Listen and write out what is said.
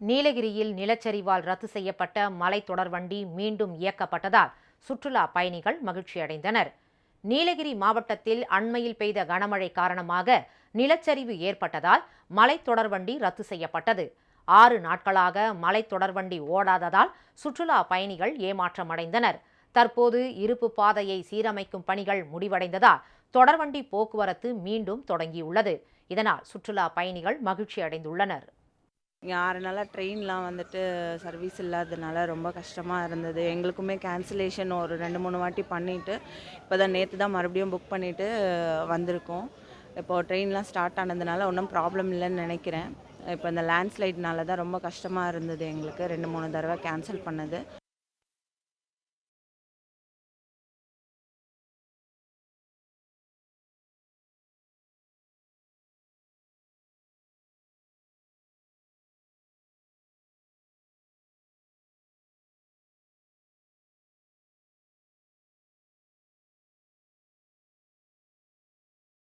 நீலகிரியில் நிலச்சரிவால் ரத்து செய்யப்பட்ட மலை தொடர்வண்டி மீண்டும் இயக்கப்பட்டதால் சுற்றுலா பயணிகள் மகிழ்ச்சியடைந்தனர். நீலகிரி மாவட்டத்தில் அண்மையில் பெய்த கனமழை காரணமாக நிலச்சரிவு ஏற்பட்டதால் மலை தொடர்வண்டி ரத்து செய்யப்பட்டது. ஆறு நாட்களாக மலை தொடர்வண்டி ஓடாததால் சுற்றுலா பயணிகள் ஏமாற்றமடைந்தனர். தற்போது இருப்பு பாதையை சீரமைக்கும் பணிகள் முடிவடைந்ததால் தொடர்வண்டி போக்குவரத்து மீண்டும் தொடங்கியுள்ளது. இதனால் சுற்றுலா பயணிகள் மகிழ்ச்சி அடைந்துள்ளனர் இங்கே ஆறு நாளாக ட்ரெயின்லாம் வந்துட்டு சர்வீஸ் இல்லாததுனால ரொம்ப கஷ்டமாக இருந்தது. எங்களுக்குமே கேன்சலேஷன் ஒரு ரெண்டு மூணு வாட்டி பண்ணிவிட்டு இப்போ தான் நேற்று தான் மறுபடியும் புக் பண்ணிவிட்டு வந்திருக்கோம். இப்போது ட்ரெயின்லாம் ஸ்டார்ட் ஆனதுனால ஒன்றும் ப்ராப்ளம் இல்லைன்னு நினைக்கிறேன். இப்போ இந்த லேண்ட்ஸ்லைட்னால தான் ரொம்ப கஷ்டமாக இருந்தது எங்களுக்கு. ரெண்டு மூணு தடவை கேன்சல் பண்ணது.